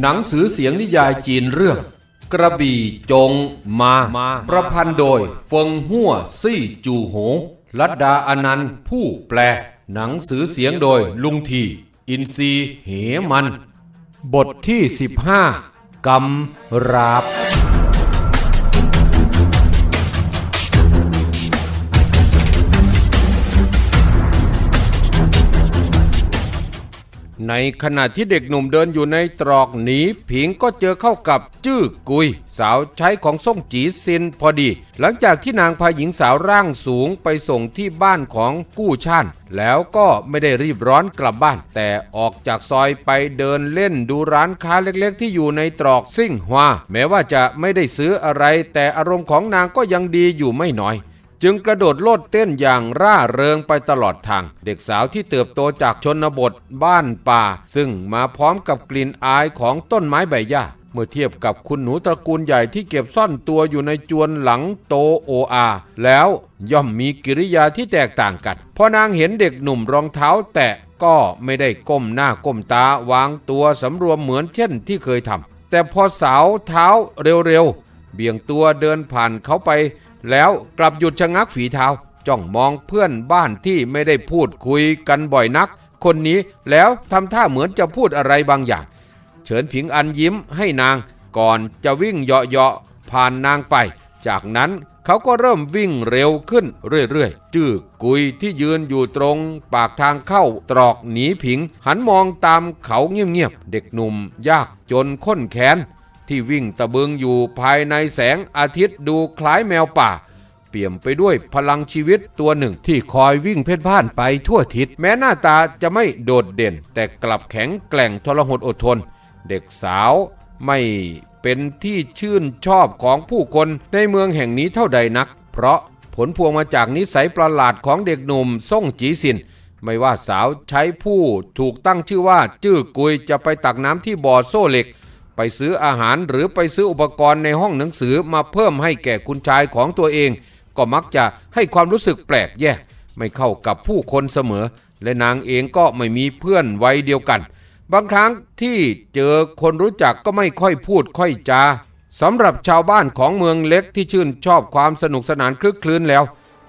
หนังสือเสียงนิยายจีนเรื่อง กระบี่จงมา ประพันธ์โดยเฟิงหัวซี่จูโหลัดดาอนันต์ผู้แปล หนังสือเสียงโดยลุงทีอินซีเหมัน บทที่ 15กำราบ ในขณะที่เด็กหนุ่มเดินอยู่ในตรอกหนีผิงก็เจอเข้ากับจื้อกุย สาวใช้ของส่งจีซินพอดี หลังจากที่นางพาหญิงสาวร่างสูงไปส่งที่บ้านของกู้ช่านแล้วก็ไม่ได้รีบร้อนกลับบ้าน แต่ออกจากซอยไปเดินเล่นดูร้านค้าเล็กๆ ที่อยู่ในตรอกซิ่งฮวาแม้ว่าจะไม่ได้ซื้ออะไร แต่อารมณ์ของนางก็ยังดีอยู่ไม่น้อย จึงกระโดดโลดเต้นอย่างร่าเริงไปตลอดทาง เด็กสาวที่เติบโตจากชนบทบ้านป่า ซึ่งมาพร้อมกับกลิ่นอายของต้นไม้ใบหญ้าเมื่อเทียบกับคุณหนูตระกูลใหญ่ที่เก็บซ่อนตัวอยู่ในจวนหลังโตโออาแล้วย่อมมีกิริยาที่แตกต่างกันพอนางเห็นเด็กหนุ่มรองเท้าแตะก็ไม่ได้ก้มหน้าก้มตาวางตัวสำรวมเหมือนเช่นที่เคยทำแต่พอสาวเท้าเร็วๆเบี่ยงตัวเดินผ่านเขาไป แล้วกลับหยุดชะงักฝีเท้าจ้องมองเพื่อนบ้านที่ไม่ได้พูดคุยกันบ่อยนัก คนนี้แล้วทำท่าเหมือนจะพูดอะไรบางอย่าง เฉินผิงอันยิ้มให้นางก่อนจะวิ่งเหาะๆผ่านนางไป จากนั้นเขาก็เริ่มวิ่งเร็วขึ้นเรื่อยๆ จื้อกุยที่ยืนอยู่ตรงปากทางเข้าตรอกหนีผิง หันมองตามเขาเงียบๆ เด็กหนุ่มยากจนข้นแขน ที่วิ่งตะเบึงอยู่ภายในแสงอาทิตย์ดูคล้ายแมวป่า เปี่ยมไปด้วยพลังชีวิตตัวหนึ่งที่คอยวิ่งเพ่นพ่านไปทั่วทิศแม้หน้าตาจะไม่โดดเด่น แต่กลับแข็งแกร่งทรหดอดทน เด็กสาวไม่เป็นที่ชื่นชอบของผู้คนในเมืองแห่งนี้เท่าใดนัก เพราะผลพวงมาจากนิสัยประหลาดของเด็กหนุ่มส่งจีสินไม่ว่าสาวใช้ผู้ถูกตั้งชื่อว่า จื้อกุยจะไปตักน้ำที่บ่อโซ่เหล็ก ไปซื้ออาหารหรือไปซื้ออุปกรณ์ในห้องหนังสือมาเพิ่มให้แก่คุณชายของตัวเอง ก็มักจะให้ความรู้สึกแปลกแยก ไม่เข้ากับผู้คนเสมอ และนางเองก็ไม่มีเพื่อนวัยเดียวกัน บางครั้งที่เจอคนรู้จักก็ไม่ค่อยพูดค่อยจาสำหรับชาวบ้านของเมืองเล็กที่ชื่นชอบความสนุกสนานคลึกคลื้นแล้ว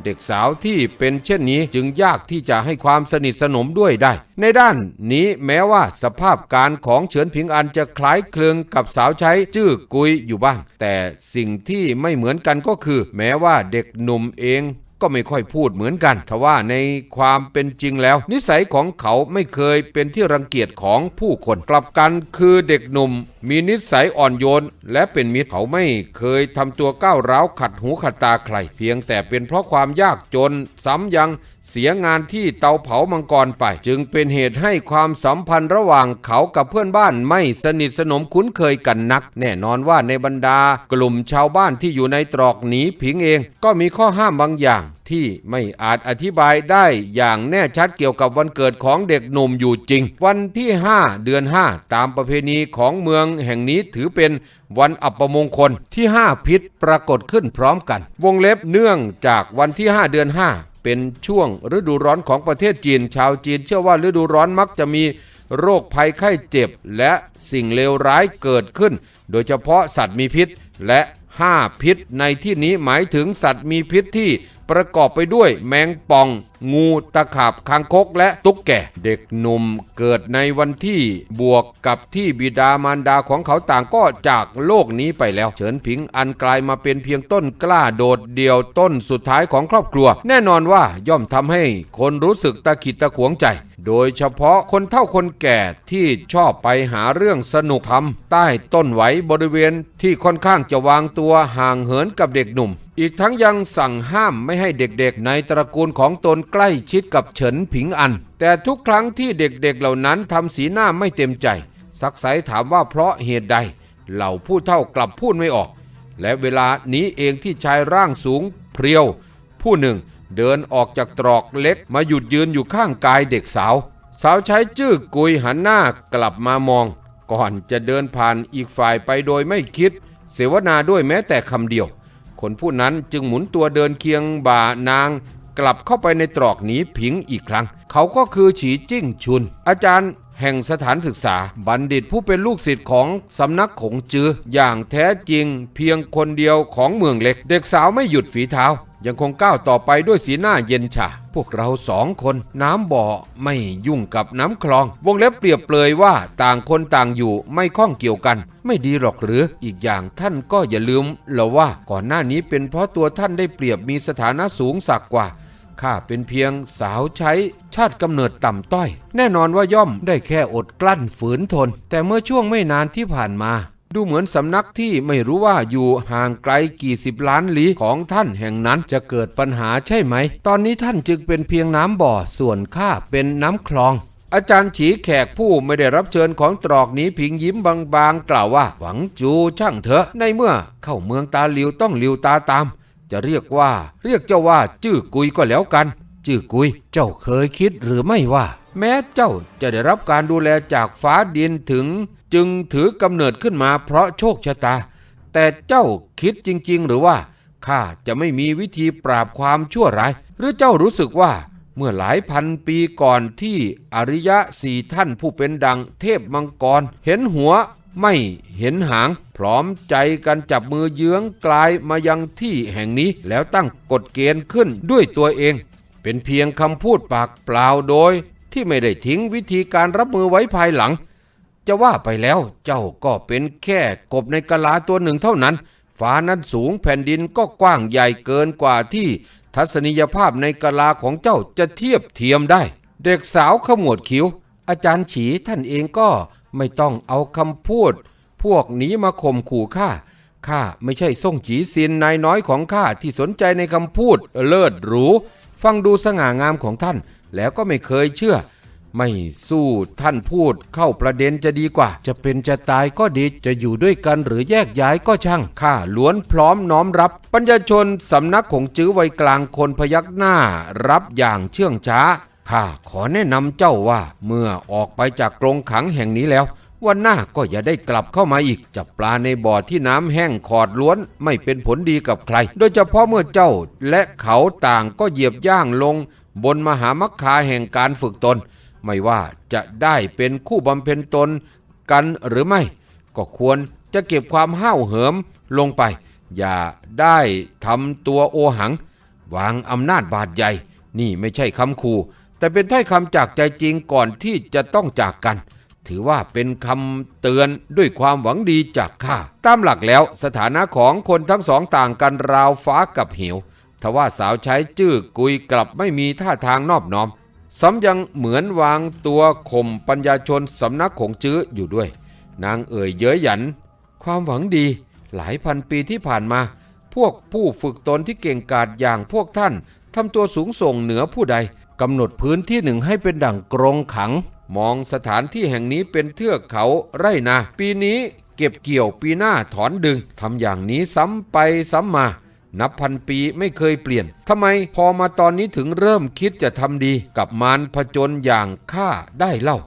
เด็กสาวที่เป็นเช่นนี้จึงยากที่จะให้ความสนิทสนมด้วยได้ ในด้านนี้แม้ว่าสภาพการของเฉินผิงอันจะคล้ายคลึงกับสาวใช้จื้อกุยอยู่บ้าง แต่สิ่งที่ไม่เหมือนกันก็คือ แม้ว่าเด็กหนุ่มเอง ก็ไม่ค่อยพูดเหมือนกันทว่าในความเป็นจริงแล้ว นิสัยของเขาไม่เคยเป็นที่รังเกียจของผู้คน กลับกันคือเด็กหนุ่ม มีนิสัยอ่อนโยน และเป็นมิตรเขาไม่เคยทำตัวก้าวร้าวขัดหูขัดตาใคร เพียงแต่เป็นเพราะความยากจนซ้ำยัง เสียงานที่เตาเผามังกรไป จึงเป็นเหตุให้ความสัมพันธ์ระหว่างเขากับเพื่อนบ้านไม่สนิทสนมคุ้นเคยกันนัก แน่นอนว่าในบรรดากลุ่มชาวบ้านที่อยู่ในตรอกหนีผิงเอง ก็มีข้อห้ามบางอย่างที่ไม่อาจอธิบายได้อย่างแน่ชัดเกี่ยวกับวันเกิดของเด็กหนุ่มอยู่จริง วันที่ 5 เดือน 5 ตามประเพณีของเมืองแห่งนี้ถือเป็นวันอัปมงคลที่ 5 พิษปรากฏขึ้นพร้อมกัน วงเล็บเนื่องจากวันที่ 5 เดือน 5 เป็นช่วงฤดูร้อนของประเทศจีน ชาวจีน เชื่อว่าฤดูร้อนมักจะมีโรคภัยไข้เจ็บ และสิ่งเลวร้ายเกิดขึ้น โดยเฉพาะสัตว์มีพิษ และ ห้าพิษ ในที่นี้หมายถึงสัตว์มีพิษที่ประกอบไปด้วยแมงป่อง งูตะขาบคางคกและตุ๊กแกเด็กหนุ่มเกิดในวันที่บวกกับที่บิดามารดาของเขาต่างก็จากโลกนี้ไปแล้ว เฉินผิงอันกลายมาเป็นเพียงต้นกล้าโดดเดี่ยวต้นสุดท้ายของครอบครัว แน่นอนว่าย่อมทำให้คนรู้สึกตะขิดตะขวงใจ โดยเฉพาะคนเฒ่าคนแก่ที่ชอบไปหาเรื่องสนุกทำใต้ต้นไหวบริเวณที่ค่อนข้างจะวางตัวห่างเหินกับเด็กหนุ่ม อีกทั้งยังสั่งห้ามไม่ให้เด็กๆ ในตระกูลของตนใกล้ชิดกับเฉินผิงอัน แต่ทุกครั้งที่เด็กๆเหล่านั้นทำสีหน้าไม่เต็มใจซักไซถามว่าเพราะเหตุใด เหล่าผู้เฒ่ากลับพูดไม่ออก และเวลานี้เองที่ชายร่างสูงเพรียว ผู้หนึ่ง เดินออกจากตรอกเล็กมาหยุดยืนอยู่ข้างกายเด็กสาว สาวใช้จื้อกุยหันหน้ากลับมามอง ก่อนจะเดินผ่านอีกฝ่ายไปโดยไม่คิด เสวนาด้วยแม้แต่คำเดียว คนผู้นั้นจึงหมุนตัวเดินเคียงบ่านาง กลับเข้าไปในตรอกหนีผิงอีกครั้ง เขาก็คือฉีจิ้งชุน อาจารย์ แห่งสถานศึกษา บัณฑิตผู้เป็นลูกศิษย์ของสำนักขงจืออย่างแท้จริงเพียงคนเดียวของเมืองเล็ก เด็กสาวไม่หยุดฝีเท้า ยังคงก้าวต่อไปด้วยสีหน้าเย็นฉ่าพวกเราสองคนน้ำบ่อไม่ยุ่งกับน้ำคลอง วงเล็บเปรียบเปรยว่าต่างคนต่างอยู่ไม่ข้องเกี่ยวกัน ไม่ดีหรอกหรืออีกอย่างท่านก็อย่าลืมเหรอว่าก่อนหน้านี้เป็นเพราะตัวท่านได้เปรียบมีสถานะสูงสักกว่า ข้าเป็นเพียงสาวใช้ชาติกำเนิดต่ำต้อย แน่นอนว่าย่อมได้แค่อดกลั้นฝืนทน แต่เมื่อช่วงไม่นานที่ผ่านมา ดูเหมือนสำนักที่ไม่รู้ว่าอยู่ห่างไกลกี่สิบล้านลี้ของท่านแห่งนั้นจะเกิดปัญหาใช่ไหม ตอนนี้ท่านจึงเป็นเพียงน้ำบ่อส่วนข้าเป็นน้ำคลองอาจารย์ฉีแขกผู้ไม่ได้รับเชิญของตรอกนี้พิงยิ้มบางๆ กล่าวว่า หวังจูช่างเถอะในเมื่อเข้าเมืองตาหลิวต้องหลิวตาตาม จะเรียกว่า เรียกเจ้าว่าจื้อกุยก็แล้วกัน จื้อกุย เจ้าเคยคิดหรือไม่ว่า แม้เจ้าจะได้รับการดูแลจากฟ้าดินถึง จึงถือกำเนิดขึ้นมาเพราะโชคชะตา แต่เจ้าคิดจริง ๆ หรือว่าข้าจะไม่มีวิธีปราบความชั่วร้าย หรือเจ้ารู้สึกว่าเมื่อหลายพันปีก่อนที่อริยะสี่ท่านผู้เป็นดังเทพมังกร เห็นหัว ไม่เห็นหาง พร้อมใจกันจับมือเยื้องกลายมายังที่แห่งนี้แล้วตั้งกฎเกณฑ์ขึ้นด้วยตัวเอง เป็นเพียงคำพูดปากเปล่าโดย ที่ไม่ได้ทิ้งวิธีการรับมือไว้ภายหลัง จะว่าไปแล้วเจ้าก็เป็นแค่กบในกะลาตัวหนึ่งเท่านั้น ฟ้านั้นสูงแผ่นดินก็กว้างใหญ่เกินกว่าที่ ทัศนียภาพในกะลาของเจ้าจะเทียบเทียมได้ เด็กสาวขมวดคิ้ว อาจารย์ฉีท่านเองก็ ไม่ต้องเอาคำพูด พวกนี้มาข่มขู่ข้า ข้าไม่ใช่ส่งจีซินนายน้อยของข้าที่สนใจในคำพูดเลิศหรู ฟังดูสง่างามของท่าน แล้วก็ไม่เคยเชื่อ ไม่สู้ท่านพูดเข้าประเด็นจะดีกว่า จะเป็นจะตายก็ดีจะอยู่ด้วยกันหรือแยกย้ายก็ช่างข้าล้วนพร้อมน้อมรับ ปัญญชนสำนักของจื้อวัยกลางคนพยักหน้า รับอย่างเชื่องช้า ข้าขอแนะนำเจ้าว่าเมื่อออกไปจากกรงขังแห่งนี้แล้ว วันหน้าก็อย่าได้กลับเข้ามาอีก จับปลาในบ่อที่น้ำแห้งขอดล้วนไม่เป็นผลดีกับใคร โดยเฉพาะเมื่อเจ้าและเขาต่างก็เหยียบย่างลง บนมหามัคคาแห่งการฝึกตน ไม่ว่าจะได้เป็นคู่บำเพ็ญตนกันหรือไม่ ก็ควรจะเก็บความห้าวเหิมลงไป อย่าได้ทำตัวโอหัง วางอำนาจบาดใหญ่ นี่ไม่ใช่คำขู่ แต่เป็นถ้อยคำจากใจจริงก่อนที่จะต้องจากกัน ถือว่าเป็นคำเตือนด้วยความหวังดีจากข้า ตามหลักแล้วสถานะของคนทั้งสองต่างกันราวฟ้ากับเหวทว่าสาวใช้จื้อกุยกลับไม่มีท่าทางนอบน้อมซ้ำยังเหมือนวางตัวข่มปัญญาชนสำนักของจื้ออยู่ด้วย นางเอ่ยเย้ยหยัน ความหวังดีหลายพันปีที่ผ่านมา พวกผู้ฝึกตนที่เก่งกาจอย่างพวกท่านทำตัวสูงส่งเหนือผู้ใด กำหนดพื้นที่หนึ่งให้เป็นดั่งกรงขัง มองสถานที่แห่งนี้เป็นเทือกเขาไร่นา ปีนี้เก็บเกี่ยวปีหน้าถอนดึงทำอย่างนี้ซ้ำไปซ้ำมา นับพันปีไม่เคยเปลี่ยนทำไมพอมาตอนนี้ถึงเริ่มคิดจะทำดีกับมารผจญอย่างข้าได้เล่า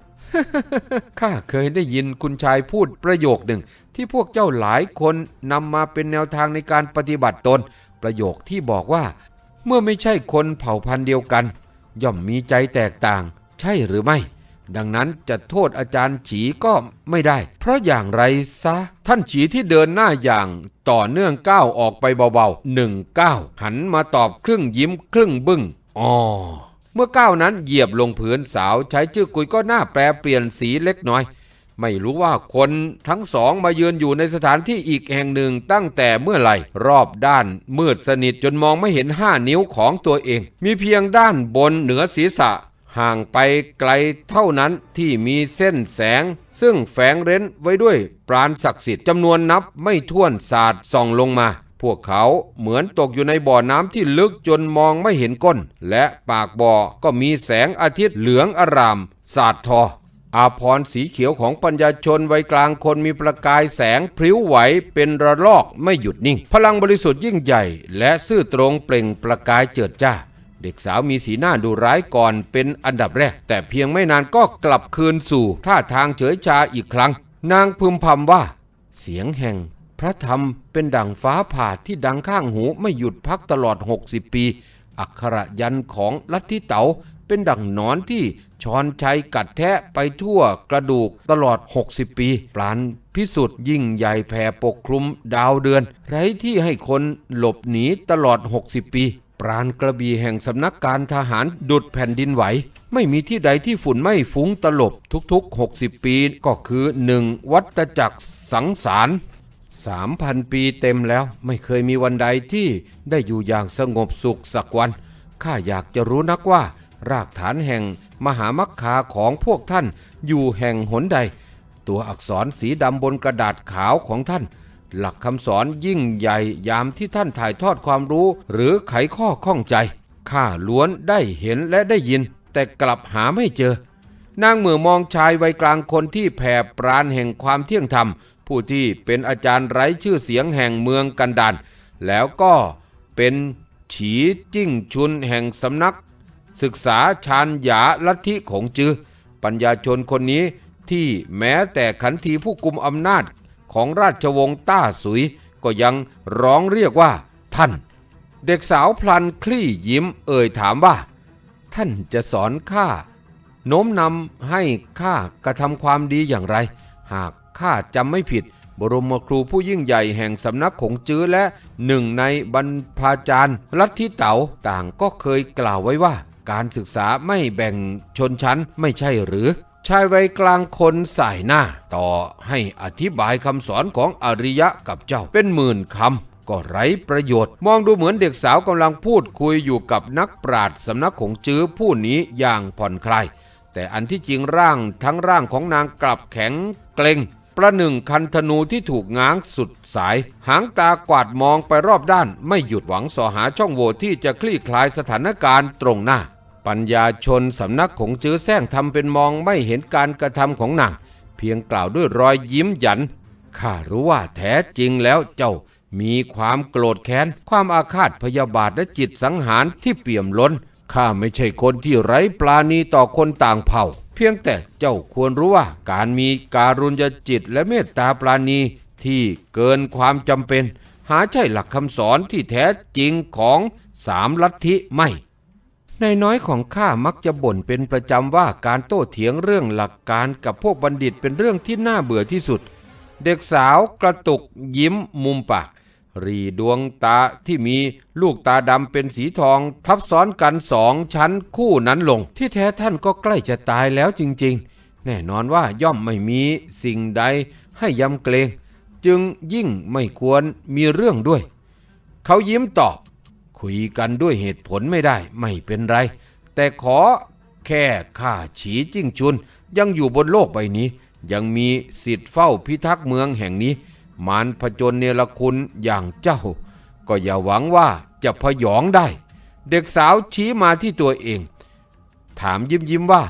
ข้าเคยได้ยินคุณชายพูดประโยคหนึ่ง ที่พวกเจ้าหลายคนนำมาเป็นแนวทางในการปฏิบัติตน ประโยคที่บอกว่า เมื่อไม่ใช่คนเผ่าพันธุ์เดียวกัน ย่อมมีใจแตกต่าง ใช่หรือไม่ ดังนั้นจะโทษอาจารย์ฉีก็ไม่ได้ เพราะอย่างไรซะ ท่านฉีที่เดินหน้าอย่างต่อเนื่องก้าวออกไปเบาๆหนึ่งก้าวหันมาตอบครึ่งยิ้มครึ่งบึง้งอ๋อเมื่อก้าวนั้นเหยียบลงพื้นสาวใช้ชื่อกุยก็หน้าแปรเปลี่ยนสีเล็กน้อย ไม่รู้ว่าคนทั้งสองมายืนอยู่ในสถานที่อีกแห่งหนึ่งตั้งแต่เมื่อไหร่ รอบด้านมืดสนิทจนมองไม่เห็นห้านิ้วของตัวเอง มีเพียงด้านบนเหนือศีรษะ ห่างไปไกลเท่านั้นที่มีเส้นแสง ซึ่งแฝงเร้นไว้ด้วยปราณศักดิ์สิทธิ์จำนวนนับไม่ถ้วนสาดส่องลงมาพวกเขาเหมือนตกอยู่ในบ่อน้ำที่ลึกจนมองไม่เห็นก้น และปากบ่อก็มีแสงอาทิตย์เหลืองอาราม สาดทอ อาพรสีเขียวของปัญญาชนวัยกลางคนมีประกายแสงพริ้วไหวเป็นระลอกไม่หยุดนิ่ง พลังบริสุทธิ์ยิ่งใหญ่ และซื่อตรงเปล่งประกายเจิดจ้า เด็กสาวมีสีหน้าดูร้ายก่อนเป็นอันดับแรก แต่เพียงไม่นานก็กลับคืนสู่ท่าทางเฉยชาอีกครั้ง นางพึมพำว่า เสียงแห่ง พระธรรมเป็นดั่งฟ้าผ่าที่ดังข้างหูไม่หยุดพักตลอด 60 ปี อักขระยันของลัทธิเต๋า เป็นดั่งนอนที่ช้อนชัยกัดแทะไปทั่วกระดูกตลอด 60 ปีปราณพิสุทธิ์ยิ่งใหญ่แผ่ปกคลุมดาวเดือน ไร้ที่ให้คนหลบหนีตลอด 60 ปี ปราณกระบี่แห่งสำนักการทหารดุดแผ่นดินไหว ไม่มีที่ใดที่ฝุ่นไม่ฟุ้งตลบทุกๆ 60 ปีก็คือหนึ่งวัตจักรสังสารสามพันปีเต็มแล้วไม่เคยมีวันใดที่ได้อยู่อย่างสงบสุขสักวัน ข้าอยากจะรู้นักว่า รากฐานแห่งมหามัคคาของพวกท่านอยู่แห่งหนใด ตัวอักษรสีดำบนกระดาษขาวของท่าน หลักคำสอนยิ่งใหญ่ยามที่ท่านถ่ายทอดความรู้ หรือไขข้อข้องใจข้าล้วนได้เห็นและได้ยิน แต่กลับหาไม่เจอ นางเมือมองชายวัยกลางคนที่แผ่ปราณแห่งความเที่ยงธรรม ผู้ที่เป็นอาจารย์ไร้ชื่อเสียงแห่งเมืองกันดานแล้วก็เป็นฉีจิ้งชุนแห่งสำนัก ศึกษาชานหยาลัทธิของจือ ปัญญาชนคนนี้ที่แม้แต่ขันทีผู้กุมอำนาจของราชวงศ์ต้าสุย ก็ยังร้องเรียกว่า ท่าน เด็กสาวพลันคลี่ยิ้มเอ่ยถามว่า ท่านจะสอนข้าโน้มนำให้ข้ากระทำความดีอย่างไร หากข้าจำไม่ผิด บรมครูผู้ยิ่งใหญ่แห่งสำนักของจื้อและหนึ่งในบรรพาจารย์ลัทธิเต๋าต่างก็เคยกล่าวไว้ว่า การศึกษาไม่แบ่งชนชั้นไม่ใช่หรือ ชายวัยกลางคนสายหน้า ต่อให้อธิบายคำสอนของอริยะกับเจ้าเป็นหมื่นคำก็ไร้ประโยชน์ มองดูเหมือนเด็กสาวกำลังพูดคุยอยู่กับนักปราชญ์สำนักของจื้อผู้นี้อย่างผ่อนคลาย แต่อันที่จริงร่างทั้งร่างของนางกลับแข็งเกร็งประหนึ่งคันธนูที่ถูกง้างสุดสาย หางตากวาดมองไปรอบด้าน ไม่หยุดหวังสอหาช่องโหว่ที่จะคลี่คลายสถานการณ์ตรงหน้า ปัญญาชนสำนักของจื้อแซงทำเป็นมองไม่เห็นการกระทำของนาง เพียงกล่าวด้วยรอยยิ้มหยัน ข้ารู้ว่าแท้จริงแล้วเจ้ามีความโกรธแค้น ความอาฆาตพยาบาทและจิตสังหารที่เปี่ยมล้น ข้าไม่ใช่คนที่ไร้ปลาณีต่อคนต่างเผ่า เพียงแต่เจ้าควรรู้ว่าการมีการุญยจิตและเมตตาปราณีที่เกินความจำเป็น หาใช่หลักคำสอนที่แท้จริงของสามลัทธิไม่ ในน้อยของข้ามักจะบ่นเป็นประจำว่าการโต้เถียงเรื่องหลักการกับพวกบัณฑิตเป็นเรื่องที่น่าเบื่อที่สุด เด็กสาวกระตุกยิ้มมุมปาก รีดวงตาที่มีลูกตาดำเป็นสีทอง ทับซ้อนกันสองชั้นคู่นั้นลง ที่แท้ท่านก็ใกล้จะตายแล้วจริง ๆ แน่นอนว่าย่อมไม่มีสิ่งใดให้ยำเกรง จึงยิ่งไม่ควรมีเรื่องด้วย เขายิ้มตอบ คุยกันด้วยเหตุผลไม่ได้ไม่เป็นไร แต่ขอแค่ข้าฉีจิ้งชุน ยังอยู่บนโลกใบนี้ ยังมีสิทธิ์เฝ้าพิทักษ์เมืองแห่งนี้ มารผจญเนรคุณอย่างเจ้า ก็อย่าหวังว่าจะพยองได้ เด็กสาวชี้มาที่ตัวเอง ถามยิ้มยิ้มว่า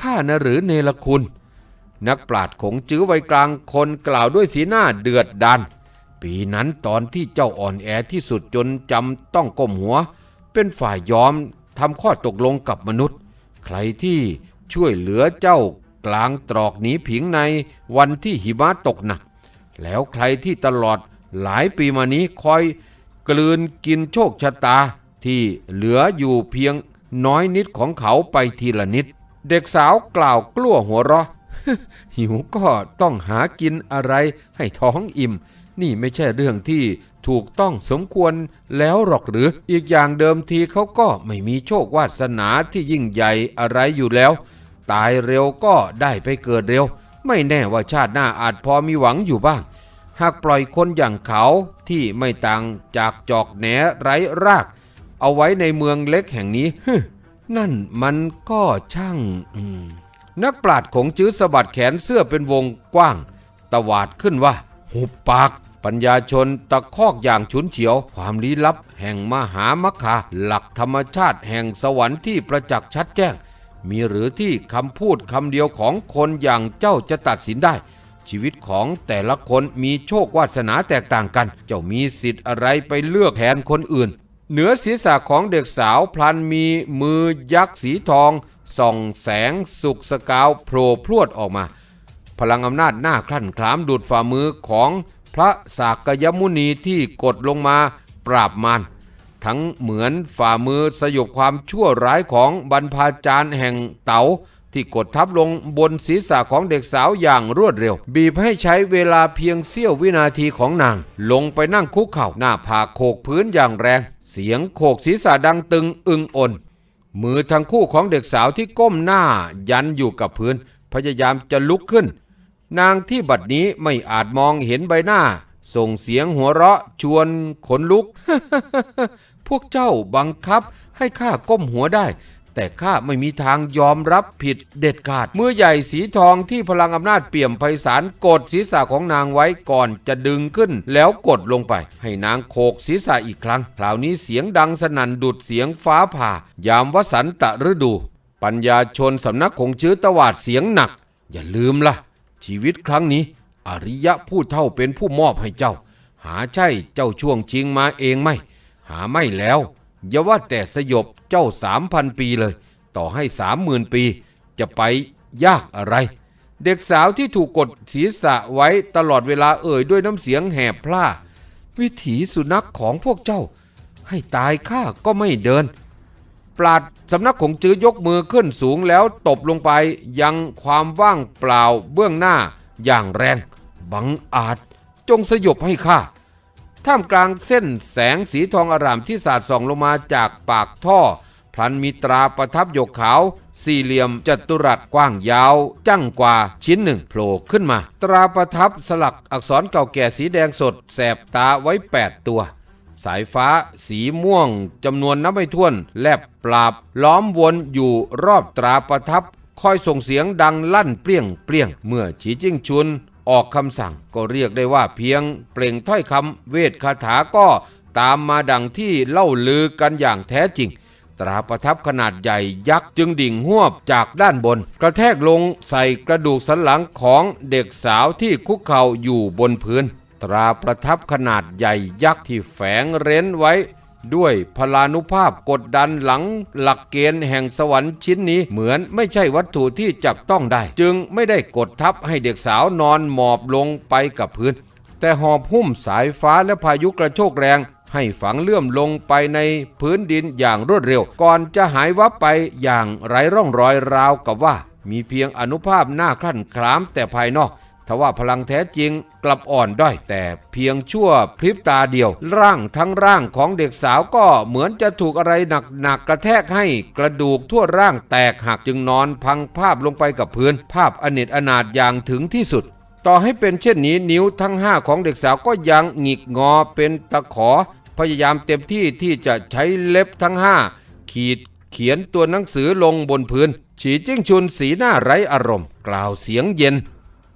ข้านะหรือเนรคุณ นักปราชญ์ขงจื้อไวกลางคนกล่าวด้วยสีหน้าเดือดดัน ปีนั้นตอนที่เจ้าอ่อนแอที่สุดจนจำต้องก้มหัว เป็นฝ่ายยอมทำข้อตกลงกับมนุษย์ ใครที่ช่วยเหลือเจ้ากลางตรอกหนีผิงในวันที่หิมะตกหนัก แล้วใครที่ตลอดหลายปีมานี้คอยกลืนกินโชคชะตาที่เหลืออยู่เพียงน้อยนิดของเขาไปทีละนิด เด็กสาวกล่าวกลั้วหัวเราะหิวก็ต้องหากินอะไรให้ท้องอิ่ม นี่ไม่ใช่เรื่องที่ถูกต้องสมควรแล้วหรอกหรือ อีกอย่างเดิมทีเขาก็ไม่มีโชควาสนาที่ยิ่งใหญ่อะไรอยู่แล้ว ตายเร็วก็ได้ไปเกิดเร็ว ไม่แน่ว่าชาติหน้าอาจพอมีหวังอยู่บ้าง หากปล่อยคนอย่างเขาที่ไม่ต่างจากจอกแหนไร้ราก เอาไว้ในเมืองเล็กแห่งนี้ นั่นมันก็ช่างนักปราชญ์ของจื้อสะบัดแขนเสื้อเป็นวงกว้าง ตวาดขึ้นว่า หุบปาก ปัญญาชนตะคอกอย่างฉุนเฉียว ความลี้ลับแห่งมหามคาหลักธรรมชาติแห่งสวรรค์ที่ประจักษ์ชัดแจ้ง มีหรือที่คำพูดคำเดียวของคนอย่างเจ้าจะตัดสินได้ ชีวิตของแต่ละคนมีโชควาสนาแตกต่างกัน เจ้ามีสิทธิ์อะไรไปเลือกแทนคนอื่น เหนือศีรษะของเด็กสาวพลันมีมือยักษ์สีทองส่องแสงสุกสกาวโผล่พรวดออกมา พลังอำนาจหน้าคลั่นคลามดูดฝ่ามือของ ระสากยมุนีที่กดลงมาปราบมารทั้งเหมือนฝ่ามือสยบความชั่วร้ายของบรรพาจารย์แห่งเต๋าที่กดทับลงบนศีรษะของเด็กสาวอย่างรวดเร็ว บีบให้ใช้เวลาเพียงเสี้ยววินาทีของนาง ลงไปนั่งคุกเข่าหน้าผากโขกพื้นอย่างแรง เสียงโขกศีรษะดังตึงอึงอ่นมือทั้งคู่ของเด็กสาวที่ก้มหน้ายันอยู่กับพื้น พยายามจะลุกขึ้น นางที่บัดนี้ไม่อาจมองเห็นใบหน้า ส่งเสียงหัวเราะชวนขนลุก พวกเจ้าบังคับให้ข้าก้มหัวได้ แต่ข้าไม่มีทางยอมรับผิดเด็ดขาด เมื่อใหญ่สีทองที่พลังอำนาจเปี่ยมไพศาลกดศีรษะของนางไว้ก่อนจะดึงขึ้น แล้วกดลงไป ให้นางโขกศีรษะอีกครั้ง คราวนี้เสียงดังสนั่นดุดเสียงฟ้าผ่า ยามวสันตฤดู ปัญญาชนสำนักของชื้อตวาดเสียงหนัก อย่าลืมล่ะ ชีวิตครั้งนี้ อริยะผู้เท่าเป็นผู้มอบให้เจ้า หาใช่เจ้าช่วงชิงมาเองไหมหาไม่แล้ว อย่าว่าแต่สยบเจ้าสามพันปีเลย ต่อให้สามหมื่นปี จะไปยากอะไร เด็กสาวที่ถูกกดศีรษะไว้ตลอดเวลาเอ่ยด้วยน้ำเสียงแหบพร่า วิถีสุนัขของพวกเจ้า ให้ตายข้าก็ไม่เดิน ปราดสำนักของจื้อยกมือขึ้นสูงแล้วตบลงไปยังความว่างเปล่าเบื้องหน้าอย่างแรง บังอาจจงสยบให้ข้าท่ามกลางเส้นแสงสีทองอร่ามที่สาดส่องลงมาจากปากท่อ พลันมีตราประทับหยกขาว สี่เหลี่ยมจัตุรัสกว้างยาว จั่งกว่าชิ้นหนึ่งโผล่ขึ้นมา ตราประทับสลักอักษรเก่าแก่สีแดงสด แสบตาไว้ 8 ตัว สายฟ้า สีม่วงจำนวนนับไม่ถ้วน แลบปราบ ล้อมวนอยู่รอบตราประทับ คอยส่งเสียงดังลั่นเปรี้ยงเปรี้ยง เมื่อฉีจิ้งชุนออกคำสั่งก็เรียกได้ว่าเพียง เปล่งถ้อยคำเวทคาถาก็ตามมาดังที่เล่าลือกันอย่างแท้จริง ตราประทับขนาดใหญ่ยักษ์จึงดิ่งหวบจากด้านบน กระแทกลงใส่กระดูกสันหลังของเด็กสาวที่คุกเข่าอยู่บนพื้น ตราประทับขนาดใหญ่ยักษ์ที่แฝงเร้นไว้ ด้วยพลานุภาพกดดันหลังหลักเกณฑ์แห่งสวรรค์ชิ้นนี้เหมือนไม่ใช่วัตถุที่จับต้องได้ จึงไม่ได้กดทับให้เด็กสาวนอนหมอบลงไปกับพื้น แต่หอบหุ้มสายฟ้าและพายุกระโชกแรงให้ฝังเลื่อมลงไปในพื้นดินอย่างรวดเร็ว ก่อนจะหายวับไปอย่างไร้ร่องรอยราวกับว่า มีเพียงอนุภาพหน้าคลั่นคลามแต่ภายนอก ทว่าพลังแท้จริงกลับอ่อนด้อยแต่เพียงชั่วพริบตาเดียว ร่างทั้งร่างของเด็กสาวก็เหมือนจะถูกอะไรหนักๆกระแทกให้กระดูกทั่วร่างแตกหักจึงนอนพังภาพลงไปกับพื้น ภาพอเนจอนาถอย่างถึงที่สุด ต่อให้เป็นเช่นนี้นิ้วทั้งห้าของเด็กสาวก็ยังหงิกงอเป็นตะขอ พยายามเต็มที่ที่จะใช้เล็บทั้งห้าขีดเขียนตัวหนังสือลงบนพื้น ฉีจิ้งชุนสีหน้าไร้อารมณ์ กล่าวเสียงเย็น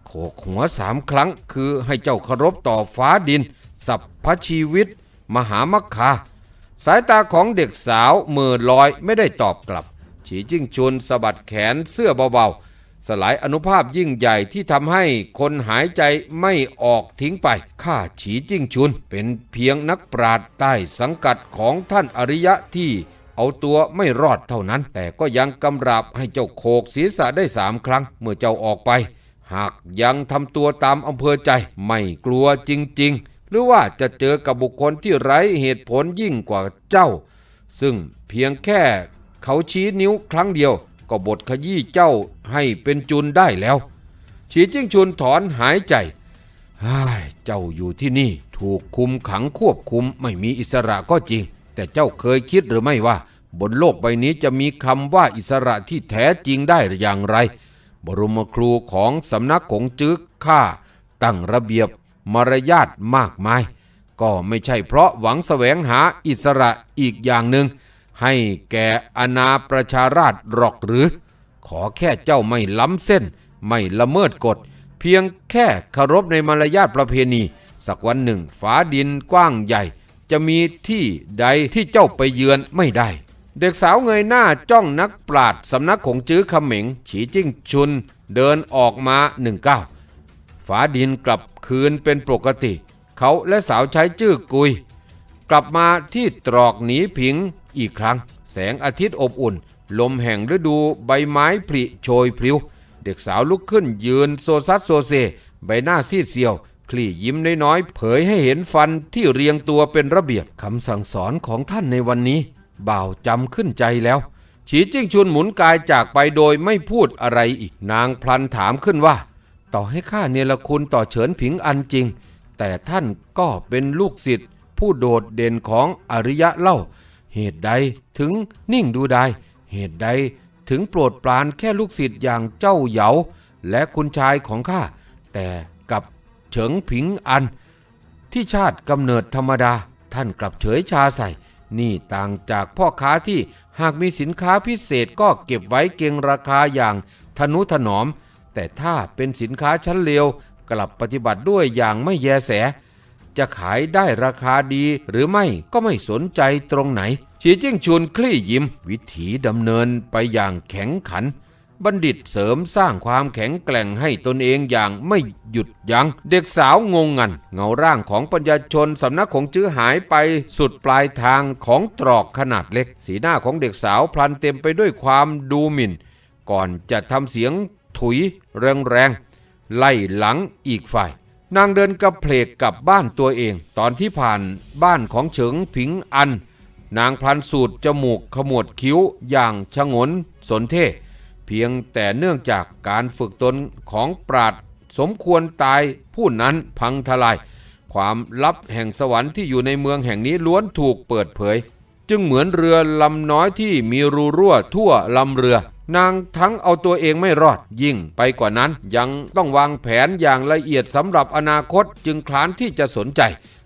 โขกหัวสามครั้ง คือให้เจ้าเคารพต่อฟ้าดิน สัพพชีวิต มหามัคคาสายตาของเด็กสาวเมื่อลอยไม่ได้ตอบกลับ ฉีจิ้งชุนสะบัดแขนเสื้อเบาๆ สลายอนุภาพยิ่งใหญ่ที่ทำให้คนหายใจไม่ออกทิ้งไป ข้าฉีจิ้งชุนเป็นเพียงนักปราดใต้สังกัดของท่านอริยะที่เอาตัวไม่รอดเท่านั้น แต่ก็ยังกำราบให้เจ้าโขกศีรษะได้สามครั้ง เมื่อเจ้าออกไป หากยังทำตัวตามอำเภอใจไม่กลัวจริง ๆ หรือว่าจะเจอกับบุคคลที่ไร้เหตุผลยิ่งกว่าเจ้า ซึ่งเพียงแค่เขาชี้นิ้วครั้งเดียว ก็บทขยี้เจ้าให้เป็นจุนได้แล้ว ฉีจิ้งชุนถอนหายใจเฮ้เจ้าอยู่ที่นี่ถูกคุมขังควบคุมไม่มีอิสระก็จริง แต่เจ้าเคยคิดหรือไม่ว่า บนโลกใบนี้จะมีคำว่าอิสระที่แท้จริงได้อย่างไร บรมครูของสำนักของจึกข้าตั้งระเบียบมารยาทมากมาย ก็ไม่ใช่เพราะหวังแสวงหาอิสระอีกอย่างหนึ่ง ให้แก่อาณาประชาราชหรอกหรือ ขอแค่เจ้าไม่ล้ำเส้น ไม่ละเมิดกฎ เพียงแค่เคารพในมารยาทประเพณี สักวันหนึ่งฟ้าดินกว้างใหญ่ จะมีที่ใดที่เจ้าไปเยือนไม่ได้ เด็กสาวเงยหน้าจ้องนักปราดสำนักของจื้อเขม็งฉีจิ้งชุน เดินออกมาหนึ่งก้าวฝาดินกลับคืนเป็นปกติ เขาและสาวใช้จื้อกุย กลับมาที่ตรอกหนีผิงอีกครั้ง แสงอาทิตย์อบอุ่น ลมแห่งฤดูใบไม้ผลิโชยพลิ้ว เด็กสาวลุกขึ้นยืนโซซัดโซเซ ใบหน้าซีดเซียวคลี่ยิ้มน้อยๆเผยให้เห็นฟันที่เรียงตัวเป็นระเบียบคำสั่งสอนของท่านในวันนี้ บ่าวจำขึ้นใจแล้ว ฉีจิ้งชุนหมุนกายจากไปโดยไม่พูดอะไรอีกนางพลันถามขึ้นว่า ต่อให้ข้าเนรคุณต่อเฉินผิงอันจริง แต่ท่านก็เป็นลูกศิษย์ผู้โดดเด่นของอริยะเล่า เหตุใดถึงนิ่งดูได้ เหตุใดถึงโปรดปรานแค่ลูกศิษย์อย่างเจ้าเหยา และคุณชายของข้าแต่กับเฉิงผิงอัน ที่ชาติกำเนิดธรรมดา ท่านกลับเฉยชาใส่ นี่ต่างจากพ่อค้าที่หากมีสินค้าพิเศษก็เก็บไว้เก็งราคาอย่างทนุถนอม แต่ถ้าเป็นสินค้าชั้นเลวกลับปฏิบัติด้วยอย่างไม่แยแส จะขายได้ราคาดีหรือไม่ก็ไม่สนใจตรงไหนฉีจิ้งชุนคลี่ยิ้ม วิถีดำเนินไปอย่างแข็งขัน บัณฑิตเสริมสร้างความแข็งแกร่งให้ตนเองอย่างไม่หยุดยัง้ง เด็กสาวงงงัน เงาร่างของปัญญาชนสำนักของจื้อหายไปสุดปลายทางของตรอกขนาดเล็ก สีหน้าของเด็กสาวพลันเต็มไปด้วยความดูหมิ่น ก่อนจะทำเสียงถุยแรงๆไล่หลังอีกฝ่ายนางเดินกระเพลกกลับบ้านตัวเอง ตอนที่ผ่านบ้านของเฉิงผิงอัน นางพลันสูดจมูกขมวดคิ้วอย่างชงนสนเท่ เพียงแต่เนื่องจากการฝึกตนของปราดสมควรตายผู้นั้นพังทลาย ความลับแห่งสวรรค์ที่อยู่ในเมืองแห่งนี้ล้วนถูกเปิดเผย จึงเหมือนเรือลำน้อยที่มีรูรั่วทั่วลำเรือ นางทั้งเอาตัวเองไม่รอดยิ่งไปกว่านั้นยังต้องวางแผนอย่างละเอียดสำหรับอนาคตจึงคลานที่จะสนใจ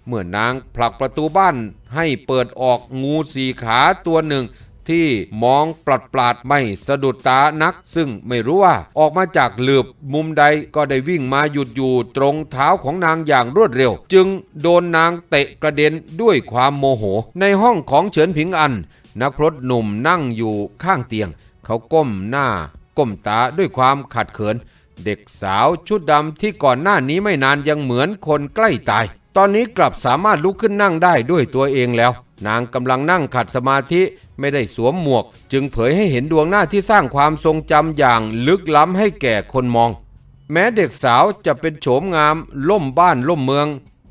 เมื่อนางผลักประตูบ้านให้เปิดออกงูสี่ขาตัวหนึ่ง ที่มองปลัดปลาดไม่สะดุดตานัก ซึ่งไม่รู้ว่าออกมาจากหลืบมุมใดก็ได้วิ่งมาหยุดอยู่ตรงเท้าของนางอย่างรวดเร็ว จึงโดนนางเตะกระเด็นด้วยความโมโห ในห้องของเฉินผิงอัน นักพรตหนุ่มนั่งอยู่ข้างเตียง เขาก้มหน้า ก้มตาด้วยความขัดเขิน เด็กสาวชุดดำที่ก่อนหน้านี้ไม่นานยังเหมือนคนใกล้ตาย ตอนนี้กลับสามารถลุกขึ้นนั่งได้ด้วยตัวเองแล้ว นางกำลังนั่งขัดสมาธิ ไม่ได้สวมหมวก จึงเผยให้เห็นดวงหน้าที่สร้างความทรงจำอย่างลึกล้ำให้แก่คนมอง แม้เด็กสาวจะเป็นโฉมงาม ล่มบ้านล่มเมือง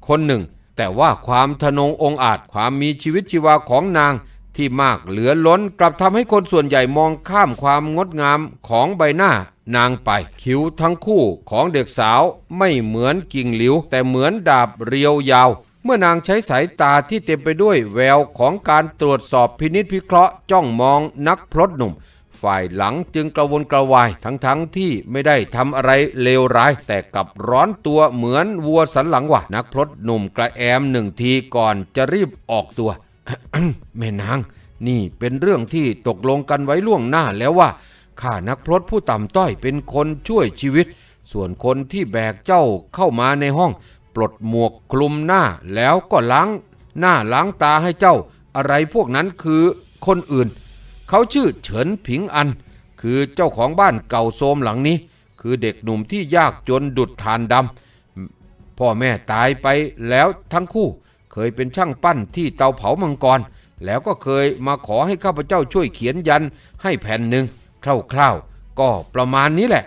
คนหนึ่ง แต่ว่าความทะนงองอาจความมีชีวิตชีวาของนางที่มากเหลือล้นกลับทำให้คนส่วนใหญ่มองข้ามความงดงามของใบหน้านางไป คิ้วทั้งคู่ของเด็กสาวไม่เหมือนกิ่งหลิว แต่เหมือนดาบเรียวยาว เมื่อนางใช้สายตาที่เต็มไปด้วยแววของการตรวจสอบพินิษพิเคราะห์จ้องมองนักพรตหนุ่ม ฝ่ายหลังจึงกระวนกระวายทั้งๆทที่ไม่ได้ทำอะไรเลวร้าย แต่กลับร้อนตัวเหมือนวัวสันหลังว่ะนักพรตหนุ่มกระแอมหนึ่งทีก่อนจะรีบออกตัว แม่นาง นี่เป็นเรื่องที่ตกลงกันไว้ล่วงหน้าแล้วว่าข้านักพรตผู้ต่ำต้อยเป็นคนช่วยชีวิต ส่วนคนที่แบกเจ้าเข้ามาในห้อง ปลดหมวกคลุมหน้าแล้วก็ล้างหน้าล้างตาให้เจ้า อะไรพวกนั้นคือคนอื่น เขาชื่อเฉินผิงอัน คือเจ้าของบ้านเก่าโทรมหลังนี้ คือเด็กหนุ่มที่ยากจนดุดทานดำพ่อแม่ตายไปแล้วทั้งคู่ เคยเป็นช่างปั้นที่เตาเผามังกร แล้วก็เคยมาขอให้ข้าพเจ้าช่วยเขียนยันให้แผ่นหนึ่งคร่าวๆก็ประมาณนี้แหละ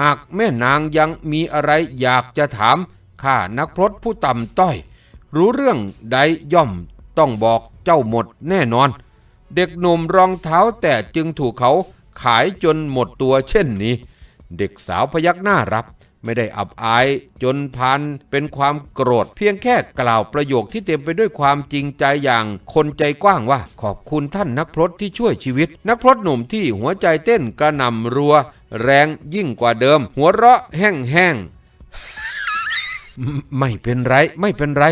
หากแม่นางยังมีอะไรอยากจะถาม ข้านักพรตผู้ต่ำต้อย รู้เรื่องใดย่อมต้องบอกเจ้าหมดแน่นอน เด็กหนุ่มรองเท้าแต่จึงถูกเขาขายจนหมดตัวเช่นนี้ เด็กสาวพยักหน้ารับ ไม่ได้อับอายจนพันเป็นความโกรธเพียงแค่กล่าวประโยคที่เต็มไปด้วยความจริงใจอย่างคนใจกว้างว่า ขอบคุณท่านนักพรตที่ช่วยชีวิต นักพรตหนุ่มที่หัวใจเต้นกระหน่ำรัว แรงยิ่งกว่าเดิม หัวเราะแห้งๆ ไม่เป็นไรไม่เป็นไร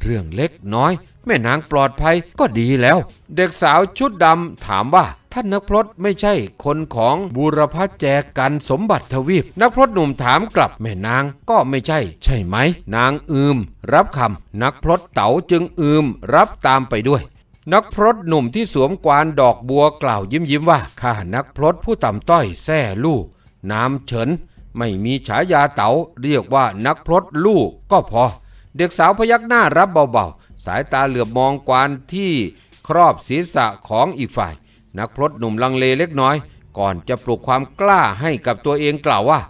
เรื่องเล็กน้อย แม่นางปลอดภัยก็ดีแล้ว เด็กสาวชุดดำถามว่าท่านนักพรตไม่ใช่คนของบูรพแจกันสมบัติทวีป นักพรตหนุ่มถามกลับแม่นางก็ไม่ใช่ ใช่ไหม นางอืม รับคำนักพรตเต๋าจึงอืม รับตามไปด้วยนักพรตหนุ่มที่สวมกวานดอกบัวกล่าวยิ้มยิ้มว่าข้านักพรตผู้ต่ำต้อยแซ่ลู่นามเฉิน ไม่มีฉายาเต๋าเรียกว่านักพรตลู่ก็พอ เด็กสาวพยักหน้ารับเบาๆ สายตาเหลือบมองกวานที่ครอบศีรษะของอีกฝ่าย นักพรตหนุ่มลังเลเล็กน้อย ก่อนจะปลุกความกล้าให้กับตัวเองกล่าวว่า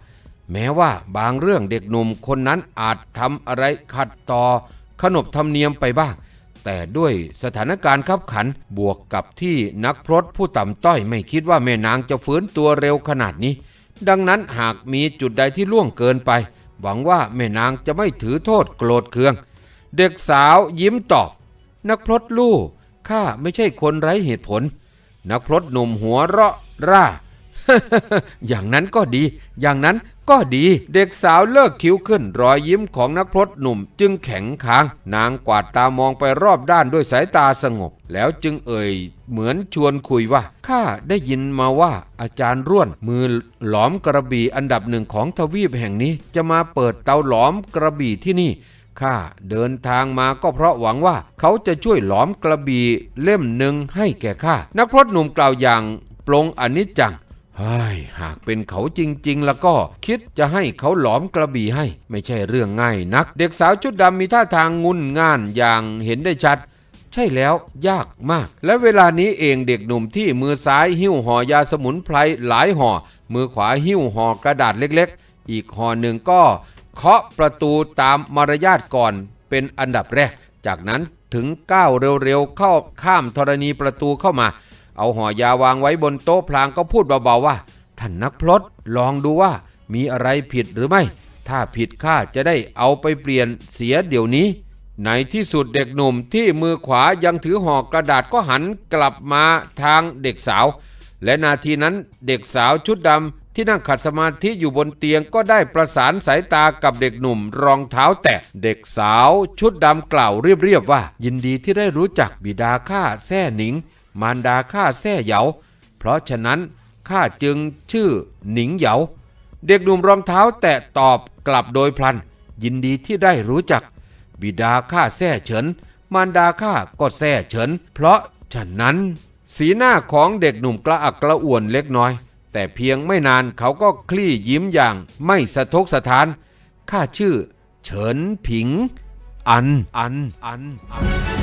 แม้ว่าบางเรื่องเด็กหนุ่มคนนั้นอาจทำอะไรขัดต่อ ขนบธรรมเนียมไปบ้าง แต่ด้วยสถานการณ์ขับขันบวกกับที่นักพรตผู้ต่ำต้อยไม่คิดว่าแม่นางจะฟื้นตัวเร็วขนาดนี้ ดังนั้นหากมีจุดใดที่ล่วงเกินไป หวังว่าแม่นางจะไม่ถือโทษโกรธเคือง เด็กสาวยิ้มตอบ นักพรตลู่ข้าไม่ใช่คนไร้เหตุผล นักพรตหนุ่มหัวเราะร่า อย่างนั้นก็ดี อย่างนั้นก็ดี เด็กสาวเลิกคิ้วขึ้น รอยยิ้มของนักพรตหนุ่ม จึงแข็งค้าง นางกวาดตามองไปรอบด้านด้วยสายตาสงบ แล้วจึงเอ่ย เหมือนชวนคุยว่า ข้าได้ยินมาว่าอาจารย์ร่วน มือหลอมกระบี่อันดับหนึ่งของทวีปแห่งนี้ จะมาเปิดเตาหลอมกระบี่ที่นี่ข้าเดินทางมาก็เพราะหวังว่าเขาจะช่วยหลอมกระบี่เล่มหนึ่งให้แก่ข้า นักพรตหนุ่มกล่าวอย่างปลงอนิจจัง หากเป็นเขาจริง ๆ แล้วก็คิดจะให้เขาหลอมกระบี่ให้ ไม่ใช่เรื่องง่ายนัก เด็กสาวชุดดำมีท่าทางงุนง่านอย่างเห็นได้ชัด ใช่แล้วยากมาก และเวลานี้เองเด็กหนุ่มที่มือซ้ายหิ้วห่อยาสมุนไพรหลายห่อ มือขวาหิ้วห่อกระดาษเล็ก ๆ อีกห่อหนึ่งก็เคาะประตูตามมารยาทก่อนเป็นอันดับแรก จากนั้นถึงก้าวเร็วๆเข้าข้ามธรณีประตูเข้ามา เอาห่อยาวางไว้บนโต๊ะพลางก็พูดเบาๆว่า ท่านนักพลดลองดูว่า มีอะไรผิดหรือไม่ ถ้าผิดข้าจะได้เอาไปเปลี่ยนเสียเดี๋ยวนี้ ในที่สุดเด็กหนุ่มที่มือขวายังถือห่อกระดาษก็หันกลับมาทางเด็กสาว และนาทีนั้นเด็กสาวชุดดำที่นั่งขัดสมาธิอยู่บนเตียงก็ได้ประสานสายตากับเด็กหนุ่มรองเท้าแตะเด็กสาวชุดดำกล่าวเรียบๆว่า ยินดีที่ได้รู้จักบิดาข้าแท่หนิง มารดาข้าแท่เหยา เพราะฉะนั้นข้าจึงชื่อหนิงเหยา เด็กหนุ่มรองเท้าแตะตอบกลับโดยพลัน ยินดีที่ได้รู้จัก บิดาข้าแท่เฉิน มารดาข้าก็แท่เฉิน เพราะฉะนั้น สีหน้าของเด็กหนุ่มกระอักกระอ่วนเล็กน้อย แต่เพียงไม่นานเขาก็คลี่ยิ้มอย่างไม่สะทกสะท้านข้าชื่อ เฉินผิง อันอันอันอัน